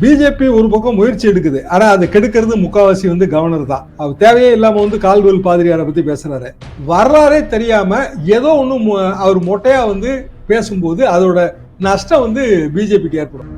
BJP ஒரு பக்கம் முயற்சி எடுக்குது. ஆனா அது கெடுக்கிறது முக்காவாசி வந்து கவர்னர் தான். அவர் தேவையே இல்லாம வந்து கால்வெல் பாதிரியாரை பத்தி பேசுறாரு. வரலாறே தெரியாம ஏதோ ஒண்ணு அவர் மொட்டையா வந்து பேசும்போது அதோட நஷ்டம் வந்து பிஜேபிக்கு ஏற்படும்.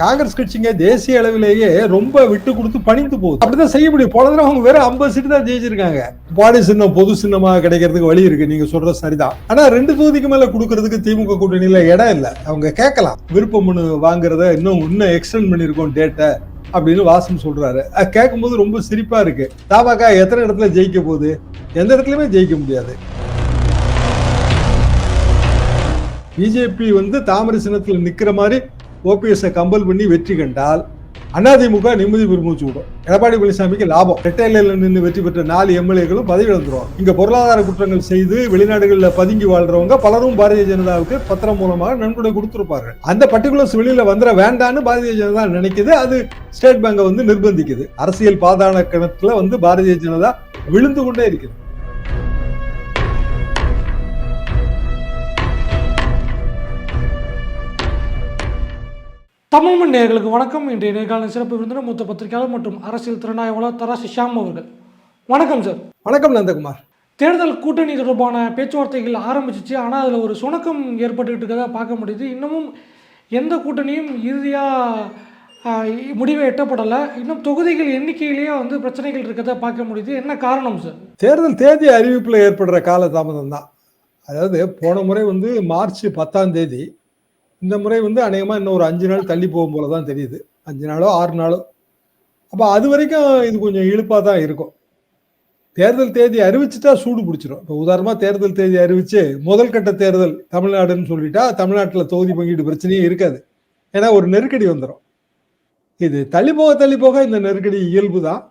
காங்கிரஸ் கட்சிங்க தேசிய அளவிலேயே ரொம்ப விட்டு கொடுத்து பணிந்து போகுது. அப்படிதான் செய்ய முடியும். போன தடவை அவங்க வெறும் ஐம்பது சீட்டு தான் ஜெயிச்சிருக்காங்க. பாடி சின்னம் பொது சின்னமாக கிடைக்கிறதுக்கு வழி இருக்கு. நீங்க சொல்றது சரிதான். ஆனா ரெண்டு தொகுதிக்கு மேல கொடுக்கறதுக்கு திமுக கூட்டணியில இடம் இல்லை. அவங்க கேட்கலாம். விருப்பம் மனு வாங்குறத இன்னும் இன்னும் எக்ஸ்டெண்ட் பண்ணிருக்கோம் டேட்டை அப்படின்னு வாசன் சொல்றாரு. அது கேட்கும்போது ரொம்ப சிரிப்பா இருக்கு. தாபாக்கா எத்தனை இடத்துல ஜெயிக்க போகுது? எந்த இடத்துலயுமே ஜெயிக்க முடியாது. பிஜேபி வந்து தாமரை சின்னத்தில் நிக்கிற மாதிரி ஓபிஎஸ்ஸை கம்பல் பண்ணி வெற்றி கண்டால் அதிமுக நிம்மதி பெருமூச்சு விடும். எடப்பாடி பழனிசாமிக்கு லாபம். ரெட்டையில நின்று வெற்றி பெற்ற நாலு எம்எல்ஏக்களும் பதவி இழந்துருவாங்க இங்க பொருளாதார குற்றங்கள் செய்து வெளிநாடுகளில் பதுங்கி வாழ்றவங்க பலரும் பாரதிய ஜனதாவுக்கு பத்திரம் மூலமாக நன்கொடை கொடுத்துருப்பாங்க அந்த பர்டிகுலர்ஸ் வெளியில வந்துட வேண்டான்னு பாரதிய ஜனதா நினைக்குது. அது ஸ்டேட் பேங்கை வந்து நிர்பந்திக்குது. அரசியல் பாதாள கணத்துல வந்து பாரதிய ஜனதா விழுந்து கொண்டே இருக்குது. தமிழ் மண் நேயர்களுக்கு வணக்கம். இன்றைய நேர்காணல் சிறப்பு விருந்தினர் மூத்த பத்திரிகையாளர் மற்றும் அரசியல் திறனாய்வாளர் தராசு ஷியாம் அவர்கள். வணக்கம் சார் வணக்கம் நந்தகுமார். தேர்தல் கூட்டணி தொடர்பான பேச்சுவார்த்தைகள் ஆரம்பிச்சிச்சு. ஆனால் அதில் ஒரு சுணக்கம் ஏற்பட்டுக்கிட்டு இருக்கதா பார்க்க முடியுது. இன்னமும் எந்த கூட்டணியும் இறுதியாக முடிவை எட்டப்படலை. இன்னும் தொகுதிகள் எண்ணிக்கையிலேயே வந்து பிரச்சனைகள் இருக்கதை பார்க்க முடியுது. என்ன காரணம் சார் தேர்தல் தேதி அறிவிப்புல ஏற்படுற கால தாமதம் தான். அதாவது போன முறை வந்து மார்ச் பத்தாம் தேதி இந்த முறை வந்து அநேகமாக இன்னும் ஒரு அஞ்சு நாள் தள்ளி போகும் போல தான் தெரியுது. அஞ்சு நாளோ ஆறு நாளோ. அப்போ அது வரைக்கும் இது கொஞ்சம் இழுப்பாக தான் இருக்கும். தேர்தல் தேதி அறிவிச்சுட்டா சூடு பிடிச்சிரும். இப்போ உதாரணமாக தேர்தல் தேதி அறிவிச்சு முதல் கட்ட தேர்தல் தமிழ்நாடுன்னு சொல்லிட்டா தமிழ்நாட்டில் தொகுதி பங்கீடு பிரச்சனையே இருக்காது. ஏன்னா ஒரு நெருக்கடி வந்துடும் இது தள்ளி போக தள்ளி போக இந்த நெருக்கடி இயல்பு தான்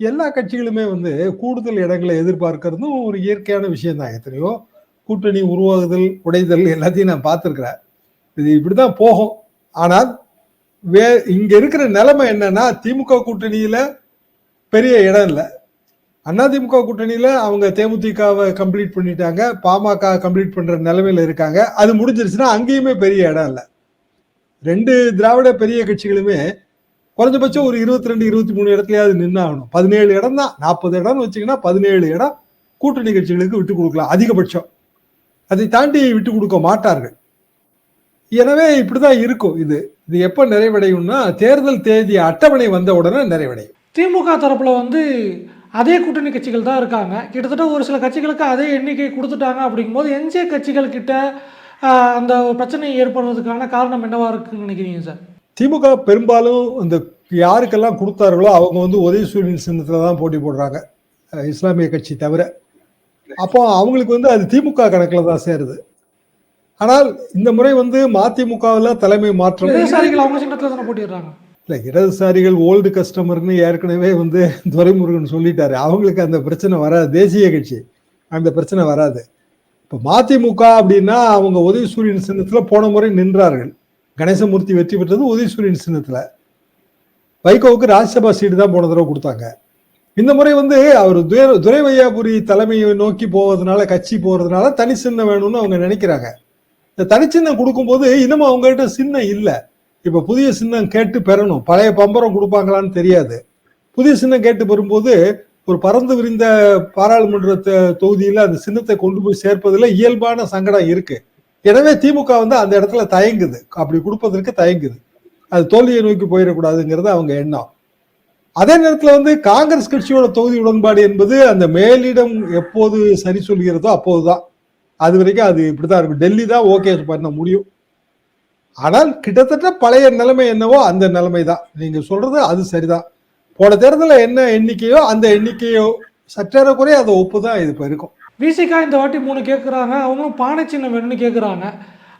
எல்லா கட்சிகளுமே வந்து கூடுதல் இடங்களை எதிர்பார்க்கறதும் ஒரு இயற்கையான விஷயம் தான் எத்தனையோ கூட்டணி உருவாகுதல் உடைதல் எல்லாத்தையும் நான் பார்த்துருக்குறேன். இது இப்படிதான் போகும். ஆனால் வே இங்க இருக்கிற நிலைமை என்னன்னா திமுக கூட்டணியில பெரிய இடம் இல்லை. அதிமுக கூட்டணியில அவங்க தேமுதிகவை கம்ப்ளீட் பண்ணிட்டாங்க பாமக கம்ப்ளீட் பண்ற நிலைமையில இருக்காங்க. அது முடிஞ்சிருச்சுன்னா அங்கேயுமே பெரிய இடம் இல்லை. ரெண்டு திராவிட பெரிய கட்சிகளுமே குறைஞ்சபட்சம் ஒரு இருபத்தி ரெண்டு இருபத்தி மூணு இடத்துலயாவது ஆகணும். பதினேழு இடம் தான். நாற்பது இடம்னு வச்சீங்கன்னா பதினேழு இடம் கூட்டணி கட்சிகளுக்கு விட்டு கொடுக்கலாம். அதிகபட்சம். அதை தாண்டி விட்டு கொடுக்க மாட்டார்கள். எனவே இப்படிதான் இருக்கும் இது. இது எப்ப நிறைவடையும்னா தேர்தல் தேதி அட்டவணை வந்த உடனே நிறைவடையும். திமுக தரப்பில் வந்து அதே கூட்டணி கட்சிகள் தான் இருக்காங்க. கிட்டத்தட்ட ஒரு சில கட்சிகளுக்கு அதே எண்ணிக்கை கொடுத்துட்டாங்க அப்படிங்கும்போது எஞ்சிய கட்சிகள் கிட்ட அந்த பிரச்சனை ஏற்படுறதுக்கான காரணம் என்னவா இருக்குன்னு நினைக்கிறீங்க சார்? திமுக பெரும்பாலும் இந்த யாருக்கெல்லாம் கொடுத்தார்களோ அவங்க வந்து உதயசூரியன் சின்னத்துல தான் போட்டி போடுறாங்க. இஸ்லாமிய கட்சி தவிர. அப்போ அவங்களுக்கு வந்து அது திமுக கணக்கில் தான் சேருது. ஆனால் இந்த முறை வந்து மதிமுகவில் தலைமை மாற்றம். இடதுசாரிகள் அவங்க சின்னத்தில் தானே போட்டிடுறாங்க இல்லை இடதுசாரிகள் ஓல்டு கஸ்டமர்னு ஏற்கனவே வந்து துரைமுருகன் சொல்லிட்டாரு. அவங்களுக்கு அந்த பிரச்சனை வராது. தேசிய கட்சி அந்த பிரச்சனை வராது. இப்போ மதிமுக அப்படின்னா அவங்க உதயசூரியன் சின்னத்துல போன முறை நின்றார்கள். கணேசமூர்த்தி வெற்றி பெற்றது உதயசூரியன் சின்னத்துல. வைகோவுக்கு ராஜ்யசபா சீட்டு தான் போன தடவை கொடுத்தாங்க. இந்த முறை வந்து அவர் துரை துரை வையாபுரி தலைமையை நோக்கி போவதனால கட்சி போறதுனால தனி சின்னம் வேணும்னு அவங்க நினைக்கிறாங்க. இந்த தனிச்சின்னம் கொடுக்கும்போது இன்னமும் அவங்ககிட்ட சின்னம் இல்லை. இப்போ புதிய சின்னம் கேட்டு பெறணும். பழைய பம்பரம் கொடுப்பாங்களான்னு தெரியாது. புதிய சின்னம் கேட்டு பெறும்போது ஒரு பறந்து விரிந்த பாராளுமன்ற தொகுதியில் அந்த சின்னத்தை கொண்டு போய் சேர்ப்பதில் இயல்பான சங்கடம் இருக்கு. எனவே திமுக வந்து அந்த இடத்துல தயங்குது. அப்படி கொடுப்பதற்கு தயங்குது. அது தோல்வியை நோக்கி போயிடக்கூடாதுங்கிறது அவங்க எண்ணம். அதே நேரத்தில் வந்து காங்கிரஸ் கட்சியோட தொகுதி உடன்பாடு என்பது அந்த மேலிடம் எப்போது சரி சொல்கிறதோ அப்போதுதான். அது வரைக்கும் அது இப்படிதான் இருக்கும். டெல்லி தான் ஓகே பண்ண முடியும். ஆனால் கிட்டத்தட்ட பழைய நிலைமை என்னவோ அந்த நிலைமை தான் நீங்க சொல்றது அது சரிதான். போன தேர்தலில் என்ன எண்ணிக்கையோ அந்த எண்ணிக்கையோ சற்றேறக்குறைய அதை ஒப்பு தான் இது இப்போ இருக்கும் விசிகா இந்த வாட்டி மூணு கேட்குறாங்க அவங்களும் பானை சின்னம் வேணும்னு கேட்குறாங்க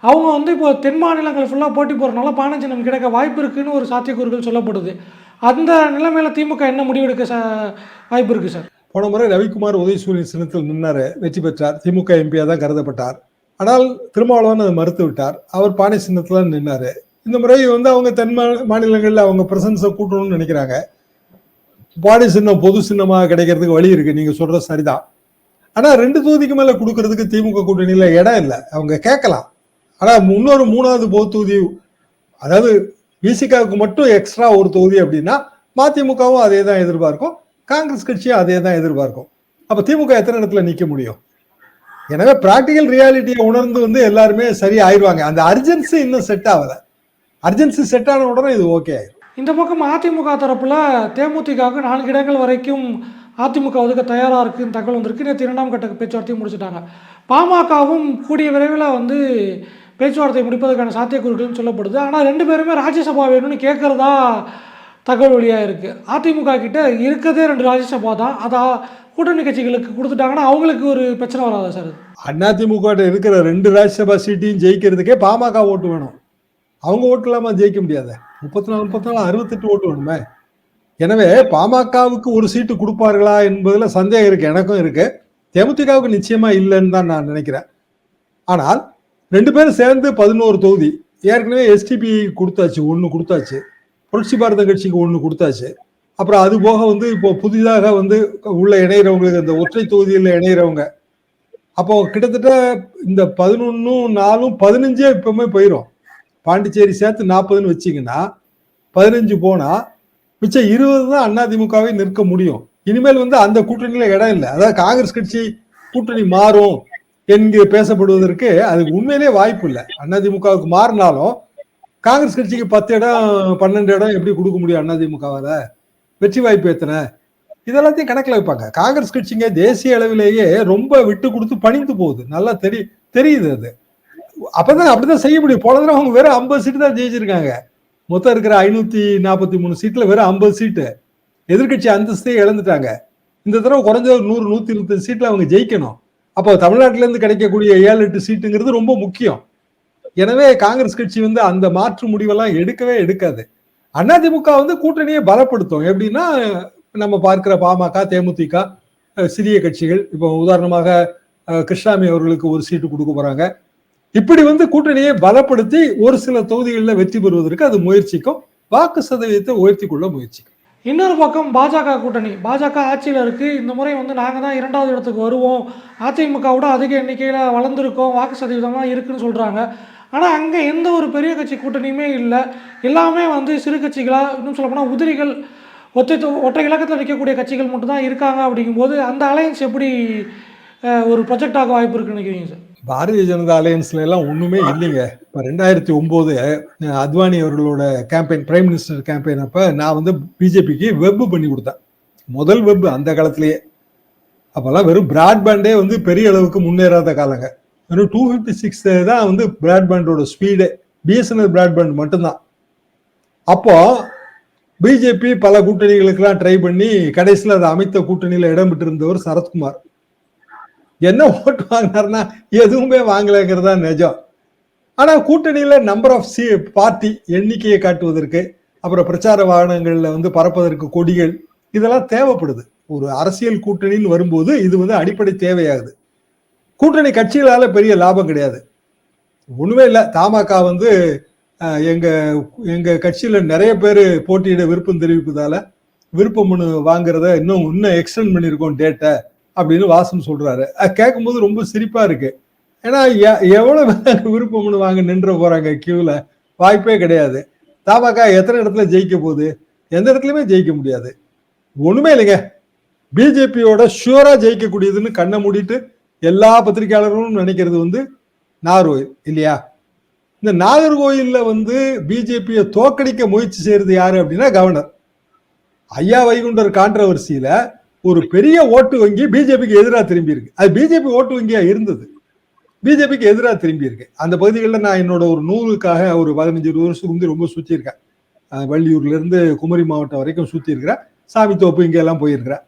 அவங்க வந்து இப்போ தென் மாநிலங்கள் ஃபுல்லாக போட்டி போகிறனால பானை சின்னம் கிடைக்க வாய்ப்பு இருக்குன்னு ஒரு சாத்தியக்கூறுகள் சொல்லப்படுது. அந்த நிலைமையில திமுக என்ன முடிவெடுக்க ச வாய்ப்பு இருக்குது சார் போன முறை ரவிக்குமார் உதயசூரியன் சின்னத்தில் நின்னார் வெற்றி பெற்றார். திமுக எம்பியாக தான் கருதப்பட்டார். ஆனால் திருமாவளவன் அதை மறுத்து விட்டார். அவர் பானை சின்னத்தில் நின்னார். இந்த முறை வந்து அவங்க தென் மாநிலங்களில் அவங்க பிரசன்ஸை கூட்டணும்னு நினைக்கிறாங்க. பாடி சின்னம் பொது சின்னமாக கிடைக்கிறதுக்கு வழி இருக்கு. நீங்க சொல்றது சரிதான். ஆனால் ரெண்டு தொகுதிக்கு மேலே கொடுக்கறதுக்கு திமுக கூட்டணியில் இடம் இல்லை. அவங்க கேட்கலாம். ஆனால் இன்னொரு மூணாவது பொது தொகுதி அதாவது விசிகாவுக்கு மட்டும் எக்ஸ்ட்ரா ஒரு தொகுதி அப்படின்னா மதிமுகவும் அதே தான் எதிர்பார்க்கும். காங்கிரஸ் கட்சியும் அதே தான் எதிர்பார்க்கும். அப்ப திமுக எத்தனை இடத்துல நிக்க முடியும்? எனவே பிராக்டிக்கல் ரியாலிட்டியை உணர்ந்து வந்து எல்லாருமே சரி ஆயிடுவாங்க. அந்த அர்ஜென்சி இன்னும் செட் ஆகல. அர்ஜென்சி செட் ஆன உடனே இது ஓகே ஆயிடும் இந்த பக்கம் அதிமுக தரப்பில் தேமுதிகவுக்கு நான்கு இடங்கள் வரைக்கும் அதிமுக ஒதுக்க தயாராக இருக்குன்னு தகவல் வந்திருக்கு. நேற்று இரண்டாம் கட்ட பேச்சுவார்த்தையும் முடிச்சிட்டாங்க. பாமகவும் கூடிய விரைவில் வந்து பேச்சுவார்த்தை முடிப்பதற்கான சாத்தியக்கூறுகள்னு சொல்லப்படுது. ஆனால் ரெண்டு பேருமே ராஜ்யசபா வேணும்னு கேட்குறதா தகவல் வழியாக இருக்குது அதிமுக கிட்ட இருக்கதே ரெண்டு ராஜ்யசபா தான். அதை கூட்டணி கட்சிகளுக்கு கொடுத்துட்டாங்கன்னா அவங்களுக்கு ஒரு பிரச்சனை வராதா சார்? அதிமுக இருக்கிற ரெண்டு ராஜ்யசபா சீட்டையும் ஜெயிக்கிறதுக்கே பாமக ஓட்டு வேணும். அவங்க ஓட்டு இல்லாமல் ஜெயிக்க முடியாது. முப்பத்தி நாலு முப்பத்தி நாலு அறுபத்தெட்டு ஓட்டு வேணுமே. எனவே பாமகவுக்கு ஒரு சீட்டு கொடுப்பார்களா என்பதில் சந்தேகம் இருக்கு எனக்கும் இருக்கு. தேமுதிகவுக்கு நிச்சயமா இல்லைன்னு தான் நான் நினைக்கிறேன். ஆனால் ரெண்டு பேரும் சேர்ந்து பதினோரு தொகுதி. ஏற்கனவே எஸ்டிபி கொடுத்தாச்சு ஒன்று கொடுத்தாச்சு. புரட்சி பாரத கட்சிக்கு ஒன்று கொடுத்தாச்சு. அப்புறம் அது போக வந்து இப்போ புதிதாக வந்து உள்ள இணையிறவங்களுக்கு அந்த ஒற்றை தொகுதியில் இணையிறவங்க அப்போ கிட்டத்தட்ட இந்த பதினொன்னும் நாலும் பதினஞ்சே இப்பவுமே போயிடும் பாண்டிச்சேரி சேர்த்து நாற்பதுன்னு வச்சிங்கன்னா பதினஞ்சு போனால் மிச்சம் இருபது தான் அதிமுகவை நிற்க முடியும். இனிமேல் வந்து அந்த கூட்டணியில் இடம் இல்லை. அதாவது காங்கிரஸ் கட்சி கூட்டணி மாறும் என்கிற பேசப்படுவதற்கு அதுக்கு உண்மையிலே வாய்ப்பு இல்லை. அதிமுகவுக்கு மாறினாலும் காங்கிரஸ் கட்சிக்கு பத்து இடம் பன்னெண்டு இடம் எப்படி கொடுக்க முடியும் அதிமுகவால வெற்றி வாய்ப்பு எத்தனை? இதெல்லாத்தையும் கணக்கில் வைப்பாங்க. காங்கிரஸ் கட்சிங்க தேசிய அளவிலேயே ரொம்ப விட்டு கொடுத்து பணிந்து போகுது. நல்லா தெரி தெரியுது அது. அப்பதான் அப்படிதான் செய்ய முடியும். போன தடவை அவங்க வெறும் ஐம்பது சீட்டு தான் ஜெயிச்சிருக்காங்க. மொத்தம் இருக்கிற ஐநூத்தி நாற்பத்தி மூணு சீட்ல வெறும் ஐம்பது சீட்டு எதிர்கட்சி அந்தஸ்தே இழந்துட்டாங்க. இந்த தடவை குறைஞ்ச ஒரு நூறு நூத்தி இருபத்தஞ்சு சீட்ல அவங்க ஜெயிக்கணும். அப்போ தமிழ்நாட்டிலேருந்து கிடைக்கக்கூடிய ஏழு எட்டு சீட்டுங்கிறது ரொம்ப முக்கியம். எனவே காங்கிரஸ் கட்சி வந்து அந்த மாற்று முடிவெல்லாம் எடுக்கவே எடுக்காது. அதிமுக வந்து கூட்டணியை பலப்படுத்தும். எப்படின்னா நம்ம பார்க்கிற பாமக தேமுதிக சிறிய கட்சிகள். இப்போ உதாரணமாக கிருஷ்ணாமி அவர்களுக்கு ஒரு சீட்டு கொடுக்க போறாங்க. இப்படி வந்து கூட்டணியை பலப்படுத்தி ஒரு சில தொகுதிகளில் வெற்றி பெறுவதற்கு அது முயற்சிக்கும். வாக்கு சதவீதத்தை உயர்த்தி கொள்ள முயற்சிக்கும். இன்னொரு பக்கம் பாஜக கூட்டணி. பாஜக ஆட்சியில் இருக்குது இந்த முறை வந்து நாங்கள் தான் இரண்டாவது இடத்துக்கு வருவோம். அதிமுகவோட அதிக எண்ணிக்கையில் வளர்ந்துருக்கோம். வாக்கு சதவீதமாக இருக்குன்னு சொல்கிறாங்க ஆனால் அங்கே எந்த ஒரு பெரிய கட்சி கூட்டணியுமே இல்லை. எல்லாமே வந்து சிறு கட்சிகளாக இன்னும் சொல்லப்போனால் உதிரிகள் ஒற்றை தொ- ஒற்றை இலக்கத்தில் நிற்கக்கூடிய கட்சிகள் மட்டும்தான் இருக்காங்க அப்படிங்கும்போது அந்த அலையன்ஸ் எப்படி ஒரு ப்ரொஜெக்ட் ஆக வாய்ப்பு இருக்குன்னு நினைக்கிறீங்க சார்? பாரதிய ஜனதா அலையன்ஸ்ல எல்லாம் ஒண்ணுமே இல்லைங்க. இப்போ ரெண்டாயிரத்தி ஒன்பது அத்வானி அவர்களோட கேம்பெயின் பிரைம் மினிஸ்டர் கேம்பெயின் அப்போ நான் வந்து பிஜேபிக்கு வெப் பண்ணி கொடுத்தேன். முதல் வெப் அந்த காலத்திலேயே. அப்போல்லாம் வெறும் பிராட்பேண்டே வந்து பெரிய அளவுக்கு முன்னேறாத காலங்க. வெறும் டூ ஃபிஃப்டி சிக்ஸ் தான் வந்து பிராட்பேண்டோட ஸ்பீடு பிஎஸ்என்எல் பிராட்பேண்ட் மட்டும்தான். அப்போ பிஜேபி பல கூட்டணிகளுக்கெல்லாம் ட்ரை பண்ணி கடைசியில் அதை அமைத்த கூட்டணியில் இடம் பெற்றிருந்தவர் சரத்குமார். என்ன ஓட்டு வாங்கினார்னா எதுவுமே வாங்கலைங்கிறது தான் நிஜம். ஆனால் கூட்டணியில் நம்பர் ஆஃப் சி பார்ட்டி எண்ணிக்கையை காட்டுவதற்கு அப்புறம் பிரச்சார வாகனங்களில் வந்து பறப்பதற்கு கொடிகள் இதெல்லாம் தேவைப்படுது. ஒரு அரசியல் கூட்டணின்னு வரும்போது இது வந்து அடிப்படை தேவையாகுது. கூட்டணி கட்சிகளால பெரிய லாபம் கிடையாது. ஒண்ணுமே இல்லை. தமாக வந்து எங்கள் எங்க எங்க கட்சியில நிறைய பேர் போட்டியிட விருப்பம் தெரிவிப்பதால விருப்பம் மனு வாங்குறத இன்னும் இன்னும் எக்ஸ்டெண்ட் பண்ணியிருக்கோம் டேட்டை அப்படின்னு வாசம் சொல்றாரு. அது கேட்கும்போது ரொம்ப சிரிப்பா இருக்கு. ஏன்னா எ- எவ்வளவு பேர் மனு வாங்க நின்ற போறாங்க கியூல வாய்ப்பே கிடையாது. தமாக எத்தனை இடத்துல ஜெயிக்க போகுது? எந்த இடத்துலையுமே ஜெயிக்க முடியாது. ஒண்ணுமே இல்லைங்க. பிஜேபியோட ஷூரா ஜெயிக்கக்கூடியதுன்னு கண்ணை மூடிட்டு எல்லா பத்திரிகையாளர்களும் நினைக்கிறது வந்து நாகர்கோயில் இல்லையா? இந்த நாகர்கோயிலில் வந்து பிஜேபியை தோக்கடிக்க முயற்சி செய்யறது யாரு அப்படின்னா கவர்னர். ஐயா வைகுண்டர் கான்ட்ரவர்சியில ஒரு பெரிய ஓட்டு வங்கி பிஜேபிக்கு எதிராக திரும்பி இருக்கு. அது பிஜேபி ஓட்டு வங்கியா இருந்தது. பிஜேபிக்கு எதிராக திரும்பி இருக்கு. அந்த பகுதிகளில் நான் என்னோட ஒரு நூலுக்காக ஒரு பதினஞ்சு இருபது வருஷத்துக்கு வந்து ரொம்ப சுற்றியிருக்கேன் வள்ளியூர்ல இருந்து குமரி மாவட்டம் வரைக்கும் சுற்றி இருக்கிறேன் சாமி தோப்பு இங்கெல்லாம் போயிருக்கிறேன்.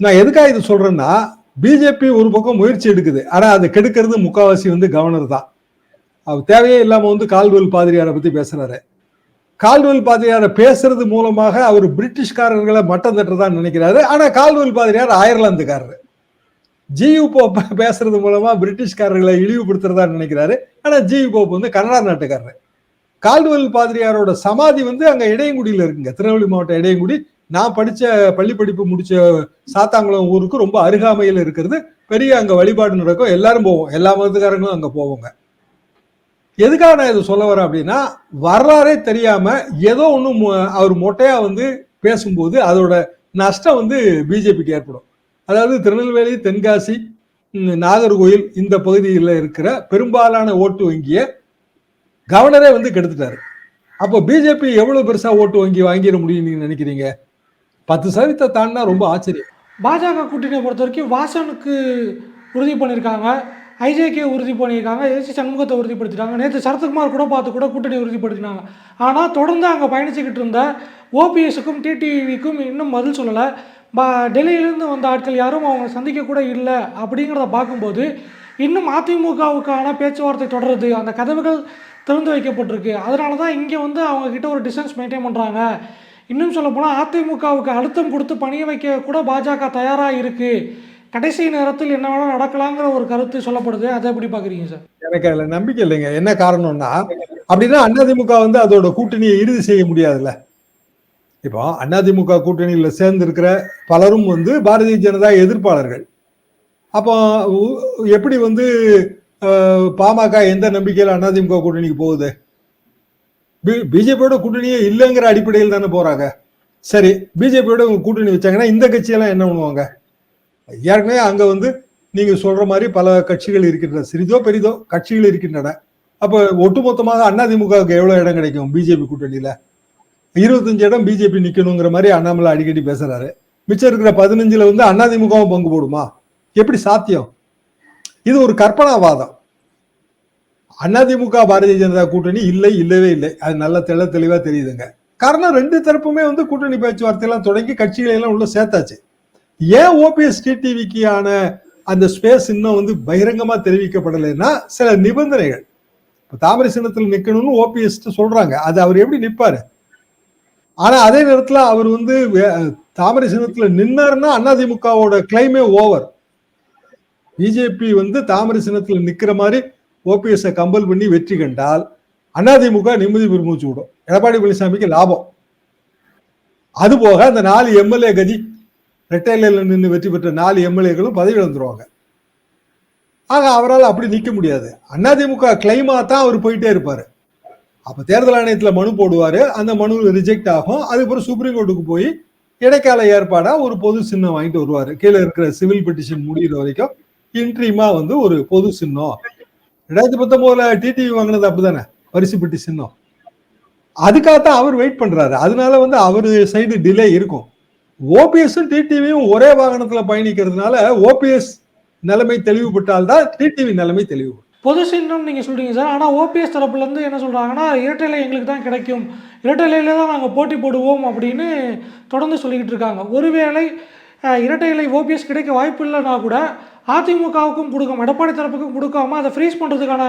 நான் எதுக்காக இது சொல்றேன்னா பிஜேபி ஒரு பக்கம் முயற்சி எடுக்குது. ஆனால் அதை கெடுக்கிறது முக்காவாசி வந்து கவர்னர் தான். அவர் தேவையே இல்லாமல் வந்து கால்வெல் பாதிரியாரை பற்றி பேசுகிறாரு கால்வெல் பாதிரியாரை பேசுறது மூலமாக அவர் பிரிட்டிஷ்காரர்களை மட்டம் தட்டுறதான்னு நினைக்கிறாரு. ஆனால் கால்வெல் பாதிரியார் அயர்லாந்துக்காரர். ஜியு போப் பேசுறது மூலமா பிரிட்டிஷ்காரர்களை இழிவுபடுத்துறதான்னு நினைக்கிறாரு. ஆனா ஜியு போப் வந்து கனடா நாட்டுக்காரர். கால்டுவெல் பாதிரியாரோட சமாதி வந்து அங்க இடையங்குடியில் இருக்குங்க. திருநெல்வேலி மாவட்டம் இடையங்குடி. நான் படித்த பள்ளி படிப்பு முடித்த சாத்தாங்குளம் ஊருக்கு ரொம்ப அருகாமையில் இருக்கிறது. பெரிய அங்கே வழிபாடு நடக்கும். எல்லாரும் போவோம். எல்லா மதத்துக்காரங்களும் அங்கே போவோங்க. எதுக்காக நான் இதை சொல்ல வரேன் அப்படின்னா வரலாறே தெரியாமல் ஏதோ ஒன்று அவர் மொட்டையாக வந்து பேசும்போது அதோட நஷ்டம் வந்து பிஜேபிக்கு ஏற்படும். அதாவது திருநெல்வேலி தென்காசி நாகர்கோயில் இந்த பகுதியில் இருக்கிற பெரும்பாலான ஓட்டு வங்கிய கவர்னரே வந்து கெடுத்துட்டாரு. அப்போ பிஜேபி எவ்வளவு பெருசா ஓட்டு வங்கி வாங்கிட முடியும் நீங்க நினைக்கிறீங்க? பத்து சதவீதத்தை தாண்டினா ரொம்ப ஆச்சரியம். பாஜக கூட்டணியை பொறுத்த வரைக்கும் வாசனுக்கு உறுதி பண்ணியிருக்காங்க. ஐஜேகே உறுதி பண்ணியிருக்காங்க. ஏசி சண்முகத்தை உறுதிப்படுத்திட்டாங்க. நேற்று சரத்குமார் கூட பார்த்து கூட கூட்டணி உறுதிப்படுத்தினாங்க. ஆனால் தொடர்ந்து அங்கே பயணிச்சுக்கிட்டு இருந்த ஓபிஎஸ்க்கும் டிடிவிக்கும் இன்னும் பதில் சொல்லலை. பா டெல்லியிலேருந்து வந்த ஆட்கள் யாரும் அவங்க சந்திக்க கூட இல்லை அப்படிங்கிறத பார்க்கும்போது இன்னும் அதிமுகவுக்கான பேச்சுவார்த்தை தொடருது. அந்த கதவுகள் திறந்து வைக்கப்பட்டிருக்கு. அதனால தான் இங்கே வந்து அவங்க கிட்ட ஒரு டிஸ்டன்ஸ் மெயின்டைன் பண்ணுறாங்க இன்னும் சொல்லப்போனால் அதிமுகவுக்கு அழுத்தம் கொடுத்து பணிய வைக்க கூட பாஜக தயாராக இருக்குது கடைசி நேரத்தில் என்ன வேணால் நடக்கலாங்கிற ஒரு கருத்து சொல்லப்படுது. அதை எப்படி பார்க்குறீங்க சார்? எனக்கு அதில் நம்பிக்கை இல்லைங்க. என்ன காரணம்னா அப்படின்னா அதிமுக வந்து அதோட கூட்டணியை இறுதி செய்ய முடியாதுல்ல. இப்போ அதிமுக கூட்டணியில் சேர்ந்திருக்கிற பலரும் வந்து பாரதிய ஜனதா எதிர்ப்பாளர்கள். அப்போ எப்படி வந்து பாமக எந்த நம்பிக்கையில் அதிமுக கூட்டணிக்கு போகுது? பிஜேபியோட கூட்டணியே இல்லைங்கிற அடிப்படையில் தானே போறாங்க. சரி பிஜேபியோட கூட்டணி வச்சாங்கன்னா இந்த கட்சியெல்லாம் என்ன பண்ணுவாங்க? ஏற்கனவே அங்க வந்து நீங்க சொல்ற மாதிரி பல கட்சிகள் இருக்கின்றன. சிறிதோ பெரிதோ கட்சிகள் இருக்கின்றன. அப்ப ஒட்டுமொத்தமாக அதிமுகவுக்கு எவ்வளவு இடம் கிடைக்கும் பிஜேபி கூட்டணியில? இருபத்தஞ்சு இடம் பிஜேபி நிக்கணுங்கிற மாதிரி அண்ணாமலை அடிக்கடி பேசுறாரு. மிச்சம் இருக்கிற பதினஞ்சுல வந்து அதிமுகவும் பங்கு போடுமா? எப்படி சாத்தியம்? இது ஒரு கற்பனாவாதம். அதிமுக பாரதிய ஜனதா கூட்டணி இல்லை இல்லவே இல்லை. அது நல்ல தெள்ள தெளிவா தெரியுதுங்க. காரணம் ரெண்டு தரப்புமே வந்து கூட்டணி பேச்சுவார்த்தையெல்லாம் தொடங்கி கட்சிகளெல்லாம் உள்ள சேர்த்தாச்சு. ஏன் ஓபிஎஸ் டிடிவிக்கான ஆன அந்த ஸ்பேஸ் இன்னும் வந்து பகிரங்கமா தெரிவிக்கப்படலைன்னா சில நிபந்தனைகள். இப்போ தாமரை சின்னத்தில் நிற்கணும்னு ஓபிஎஸ் சொல்றாங்க. அது அவர் எப்படி நிற்பாரு ஆனால் அதே நேரத்தில் அவர் வந்து வே- தாமரை சின்னத்தில் நின்னாருன்னா அதிமுகவோட கிளைமே ஓவர் பிஜேபி வந்து தாமரை சின்னத்தில் நிற்கிற மாதிரி ஓபிஎஸ்ஸை கம்பல் பண்ணி வெற்றி கண்டால் அதிமுக நிம்மதி பெருமூச்சு விடும். எடப்பாடி பழனிசாமிக்கு லாபம். அது போக அந்த நாலு எம்எல்ஏ கதி ரெட்டையில நின்று வெற்றி பெற்ற நாலு எம்எல்ஏக்களும் பதவி இழந்துருவாங்க. ஆக அவரால் அப்படி நிக்க முடியாது. அதிமுக கிளைமா தான் அவர் போயிட்டே இருப்பாரு. அப்ப தேர்தல் ஆணையத்துல மனு போடுவாரு. அந்த மனு ரிஜெக்ட் ஆகும். அதுக்கப்புறம் சுப்ரீம் கோர்ட்டுக்கு போய் இடைக்கால ஏற்பாடா ஒரு பொது சின்னம் வாங்கிட்டு வருவாரு. கீழே இருக்கிற சிவில் பெட்டிஷன் முடிகிற வரைக்கும் இன்ட்ரீமா வந்து ஒரு பொது சின்னம். ரெண்டாயிரத்தி பத்தொன்பதுல டிடிவி வாங்கினது அப்படிதானே? பரிசு பெட்டி சின்னம். அதுக்காகத்தான் அவர் வெயிட் பண்றாரு. அதனால வந்து அவர் சைடு டிலே இருக்கும். ஓபிஎஸும் டிடிவியும் ஒரே வாகனத்துல பயணிக்கிறதுனால ஓபிஎஸ் நிலைமை தெளிவுபட்டால்தான் டிடிவி நிலைமை தெளிவு பொது சின்னம் நீங்கள் சொல்கிறீங்க சார். ஆனால் ஓபிஎஸ் தரப்புலேருந்து என்ன சொல்கிறாங்கன்னா இரட்டைலை எங்களுக்கு தான் கிடைக்கும். இரட்டைலையில் தான் நாங்கள் போட்டி போடுவோம் அப்படின்னு தொடர்ந்து சொல்லிக்கிட்டு இருக்காங்க. ஒருவேளை அஹ், இரட்டை இலை ஓபிஎஸ் கிடைக்க வாய்ப்பு இல்லைனா கூட அதிமுகவுக்கும் கொடுக்காம எடப்பாடி தரப்புக்கும் கொடுக்காம அதை ஃப்ரீஸ் பண்ணுறதுக்கான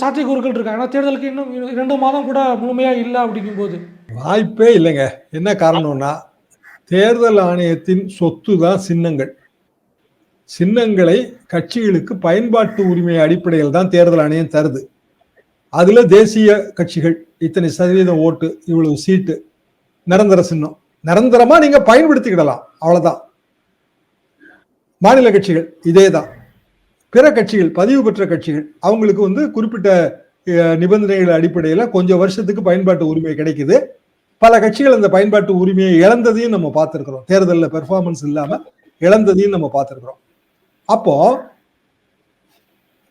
சாத்தியக்கூறுகள் இருக்கா. ஏன்னா தேர்தலுக்கு இன்னும் ரெண்டு இரண்டு மாதம் கூட முழுமையாக இல்லை அப்படிங்கும்போது. வாய்ப்பே இல்லைங்க. என்ன காரணம்னா தேர்தல் ஆணையத்தின் சொத்து தான் சின்னங்கள். சின்னங்களை கட்சிகளுக்கு பயன்பாட்டு உரிமை அடிப்படையில் தான் தேர்தல் ஆணையம் தருது. அதில் தேசிய கட்சிகள் இத்தனை சதவீதம் ஓட்டு இவ்வளவு சீட்டு நிரந்தர சின்னம். நிரந்தரமாக நீங்கள் பயன்படுத்திக்கிடலாம். அவ்வளோதான் மாநில கட்சிகள் இதே தான் பிற கட்சிகள் பதிவு பெற்ற கட்சிகள் அவங்களுக்கு வந்து குறிப்பிட்ட நிபந்தனைகள் அடிப்படையில் கொஞ்சம் வருஷத்துக்கு பயன்பாட்டு உரிமை கிடைக்குது. பல கட்சிகள் அந்த பயன்பாட்டு உரிமையை இழந்ததையும் நம்ம பார்த்துருக்குறோம். தேர்தலில் பெர்ஃபார்மன்ஸ் இல்லாமல் இழந்ததையும் நம்ம பார்த்துருக்குறோம். அப்போ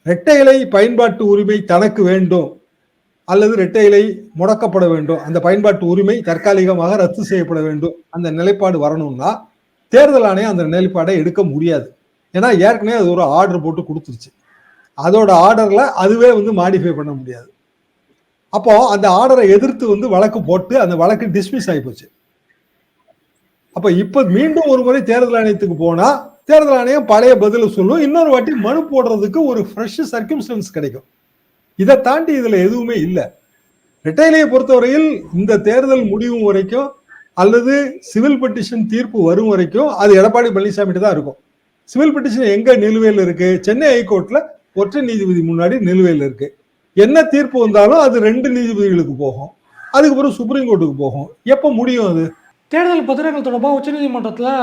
இரட்டை இலை பயன்பாட்டு உரிமை தனக்கு வேண்டும் அல்லது இரட்டை இலை முடக்கப்பட வேண்டும். அந்த பயன்பாட்டு உரிமை தற்காலிகமாக ரத்து செய்யப்பட வேண்டும். அந்த நிலைப்பாடு வரணும்னா தேர்தல் ஆணையம் அந்த நிலைப்பாடை எடுக்க முடியாது. ஏன்னா ஏற்கனவே அது ஒரு ஆர்டர் போட்டு கொடுத்துருச்சு. அதோட ஆர்டரில் அதுவே வந்து மாடிஃபை பண்ண முடியாது. அப்போ அந்த ஆர்டரை எதிர்த்து வந்து வழக்கு போட்டு அந்த வழக்கு டிஸ்மிஸ் ஆகி போச்சு. அப்ப இப்ப மீண்டும் ஒரு முறை தேர்தல் ஆணையத்துக்கு போனா தேர்தல் ஆணையம் பழைய பதில சொல்லும். இன்னொரு வாட்டி மனு போடுறதுக்கு ஒரு ஃப்ரெஷ் சர்க்கிம்ஸ்டன்ஸ் கிடைக்கும். இதை தாண்டி இதுல எதுவுமே இல்லை. ரிட்டைலையை பொறுத்தவரையில் இந்த தேர்தல் முடிவும் வரைக்கும் அல்லது சிவில் பெட்டிஷன் தீர்ப்பு வரும் வரைக்கும் அது எடப்பாடி பழனிசாமிகிட்ட தான் இருக்கும். சிவில் பெட்டிஷன் எங்க நிலுவையில் இருக்கு? சென்னை ஹைகோர்ட்ல ஒற்றை நீதிபதி முன்னாடி நிலுவையில் இருக்கு. என்ன தீர்ப்பு வந்தாலும் அது ரெண்டு நீதிபதிகளுக்கு போகும். அதுக்கப்புறம் சுப்ரீம் கோர்ட்டுக்கு போகும். எப்போ முடியும் அது? தேர்தல் பத்திரங்கள் தொடர்பாக உச்சநீதிமன்றத்தில்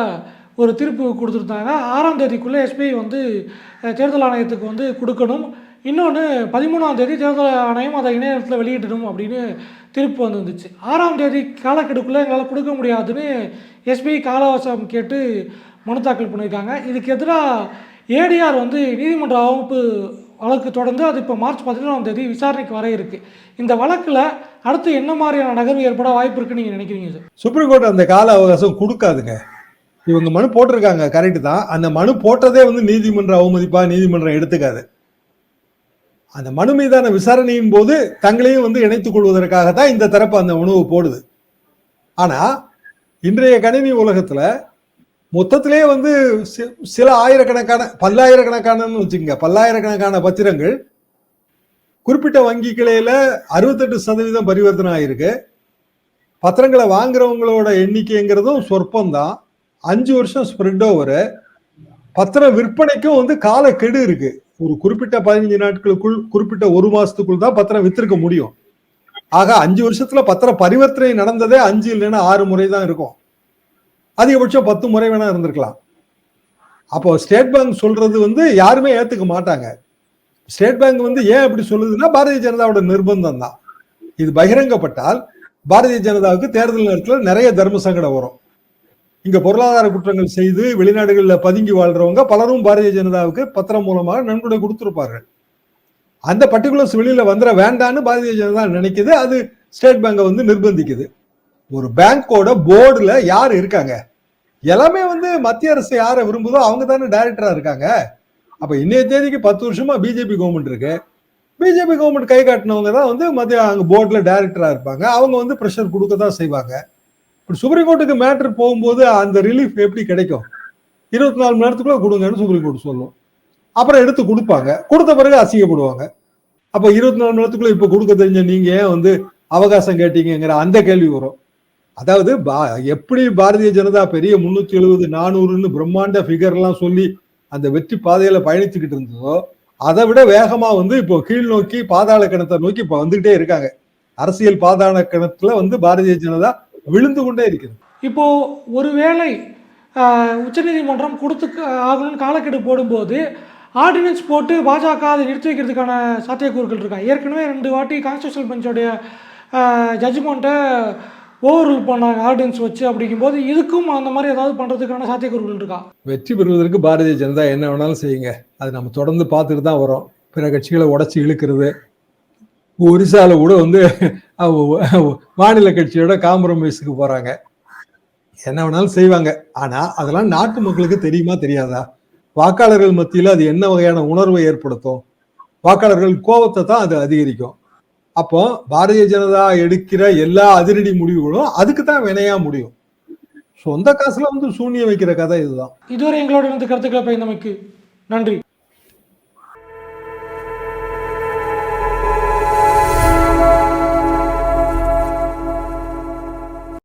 ஒரு தீர்ப்பு கொடுத்துருந்தாங்க. ஆறாம் தேதிக்குள்ளே எஸ்பிஐ வந்து தேர்தல் ஆணையத்துக்கு வந்து கொடுக்கணும். இன்னொன்று பதிமூணாம் தேதி தேர்தல் ஆணையம் அதை இணையத்தில் வெளியிடணும் அப்படின்னு தீர்ப்பு வந்துருந்துச்சு. ஆறாம் தேதி காலக்கெடுக்குள்ளே எங்களால் கொடுக்க முடியாதுன்னு எஸ்பிஐ கால கேட்டு மனு தாக்கல் பண்ணியிருக்காங்க. இதுக்கு எதிராக ஏடிஆர் வந்து நீதிமன்ற அமைப்பு வழக்கு தொடர்ந்து அது இப்போ மார்ச் பதினொன்றாம் தேதி விசாரணைக்கு வர இருக்குது இந்த வழக்கில் அடுத்து என்ன மாதிரியான நகர்வு ஏற்பட வாய்ப்பு இருக்குன்னு நீங்கள் நினைக்கிறீங்க சார்? சுப்ரீம் கோர்ட் அந்த கால அவகாசம் கொடுக்காதுங்க. இவங்க மனு போட்டிருக்காங்க கரெக்ட் தான். அந்த மனு போட்டதே வந்து நீதிமன்ற அவமதிப்பா நீதிமன்றம் எடுத்துக்காது. அந்த மனு மீதான விசாரணையின் போது தங்களையும் வந்து இணைத்துக் கொள்வதற்காக தான் இந்த தரப்பு அந்த உணவு போடுது. ஆனா இன்றைய கணினி உலகத்துல மொத்தத்திலே வந்து சில ஆயிரக்கணக்கான பல்லாயிரக்கணக்கானன்னு வச்சுக்கோங்க பல்லாயிரக்கணக்கான பத்திரங்கள் குறிப்பிட்ட வங்கி கிளையில அறுபத்தெட்டு சதவீதம் பரிவர்த்தனை ஆயிருக்கு. பத்திரங்களை வாங்குறவங்களோட எண்ணிக்கைங்கிறதும் சொற்பம் தான் அஞ்சு வருஷம் ஸ்ப்ரெட் ஓவர் பத்திரம் விற்பனைக்கும் வந்து காலக்கெடு இருக்குது ஒரு குறிப்பிட்ட பதினஞ்சு நாட்களுக்குள் குறிப்பிட்ட ஒரு மாசத்துக்குள் தான் பத்திரம் வித்திருக்க முடியும். ஆக அஞ்சு வருஷத்துல பத்திர பரிவர்த்தனை நடந்ததே அஞ்சு இல்லைன்னா ஆறு முறை தான் இருக்கும். அதிகபட்சம் பத்து முறை வேணா இருந்திருக்கலாம். அப்போ ஸ்டேட் பேங்க் சொல்றது வந்து யாருமே ஏத்துக்க மாட்டாங்க. ஸ்டேட் பேங்க் வந்து ஏன் அப்படி சொல்லுதுன்னா பாரதிய ஜனதாவோட நிர்பந்தம் தான் இது பகிரங்கப்பட்டால் பாரதிய ஜனதாவுக்கு தேர்தல் நேரத்தில் நிறைய தர்ம சங்கடம் வரும். இங்க பொருளாதார குற்றங்கள் செய்து வெளிநாடுகளில் பதுங்கி வாழ்றவங்க பலரும் பாரதிய ஜனதாவுக்கு பத்திரம் மூலமாக நன்கொடை கொடுத்துருப்பார்கள். அந்த பர்டிகுலர்ஸ் வெளியில வந்துட வேண்டான்னு பாரதிய ஜனதா நினைக்குது. அது ஸ்டேட் பேங்கை வந்து நிர்பந்திக்குது. ஒரு பேங்கோட போர்டுல யார் இருக்காங்க? எல்லாமே வந்து மத்திய அரசு யாரை விரும்புதோ அவங்க தானே டைரக்டரா இருக்காங்க. அப்ப இன்னைய தேதிக்கு பத்து வருஷமா பிஜேபி கவர்மெண்ட் இருக்கு. பிஜேபி கவர்மெண்ட் கை காட்டினவங்க தான் வந்து மத்திய அங்க போர்டில் டைரக்டரா இருப்பாங்க. அவங்க வந்து ப்ரெஷர் கொடுக்க தான் செய்வாங்க. இப்படி சுப்ரீம் கோர்ட்டுக்கு மேட்ரு போகும்போது அந்த ரிலீஃப் எப்படி கிடைக்கும்? இருபத்தி நாலு மணி நேரத்துக்குள்ள கொடுங்கன்னு சுப்ரீம் கோர்ட் சொல்லும். அப்புறம் எடுத்து கொடுப்பாங்க. கொடுத்த பிறகு அசிங்கப்படுவாங்க. அப்போ இருபத்தி நாலு மணி நேரத்துக்குள்ள இப்போ கொடுக்க தெரிஞ்ச நீங்க ஏன் வந்து அவகாசம் கேட்டீங்கிற அந்த கேள்வி வரும். அதாவது பா- எப்படி பாரதிய ஜனதா பெரிய முன்னூத்தி எழுபது நானூறுன்னு பிரம்மாண்ட ஃபிகர் எல்லாம் சொல்லி அந்த வெற்றி பாதையில பயணிச்சுக்கிட்டு இருந்ததோ அதை விட வேகமா வந்து இப்போ கீழ் நோக்கி பாதாள கிணத்தை நோக்கி இப்போ வந்துகிட்டே இருக்காங்க. அரசியல் பாதாள கிணத்துல வந்து பாரதிய ஜனதா விழுந்து கொண்டே இருக்கிறது. இப்போ ஒருவேளை உச்சநீதிமன்றம் கொடுத்து ஆகணும்னு காலக்கெடு போடும்போது ஆர்டினன்ஸ் போட்டு பாஜக அதை நிறுத்தி வைக்கிறதுக்கான சாத்தியக்கூறுகள் இருக்கா? ஏற்கனவே ரெண்டு வாட்டி கான்ஸ்டியூஷனல் பெஞ்சோடைய ஜட்ஜ்மெண்ட்டை ஓவர் ரூல் பண்ணாங்க ஆர்டினன்ஸ் வச்சு அப்படிங்கும்போது இதுக்கும் அந்த மாதிரி ஏதாவது பண்ணுறதுக்கான சாத்தியக்கூறுகள் இருக்கா? வெற்றி பெறுவதற்கு பாரதிய ஜனதா என்ன வேணாலும் செய்யுங்க. அது நம்ம தொடர்ந்து பார்த்துட்டு தான் வரோம். பிற கட்சிகளை உடைச்சி இழுக்கிறது. ஒரிசால கூட வந்து மாநில கட்சியோட காம்ப்ரமைஸுக்கு போறாங்க. என்ன வேணாலும் செய்வாங்க. ஆனா அதெல்லாம் நாட்டு மக்களுக்கு தெரியுமா தெரியாதா? வாக்காளர்கள் மத்தியில் அது என்ன வகையான உணர்வை ஏற்படுத்தும்? வாக்காளர்கள் கோபத்தை தான் அது அதிகரிக்கும். அப்போ பாரதிய ஜனதா எடுக்கிற எல்லா அதிரடி முடிவுகளும் அதுக்கு தான் வினையா முடியும். சொந்த காசுல வந்து சூனியம் வைக்கிற கதை இதுதான். இதுவரை எங்களோட இருந்து கருத்துக்களை பயந்தமைக்கு நன்றி.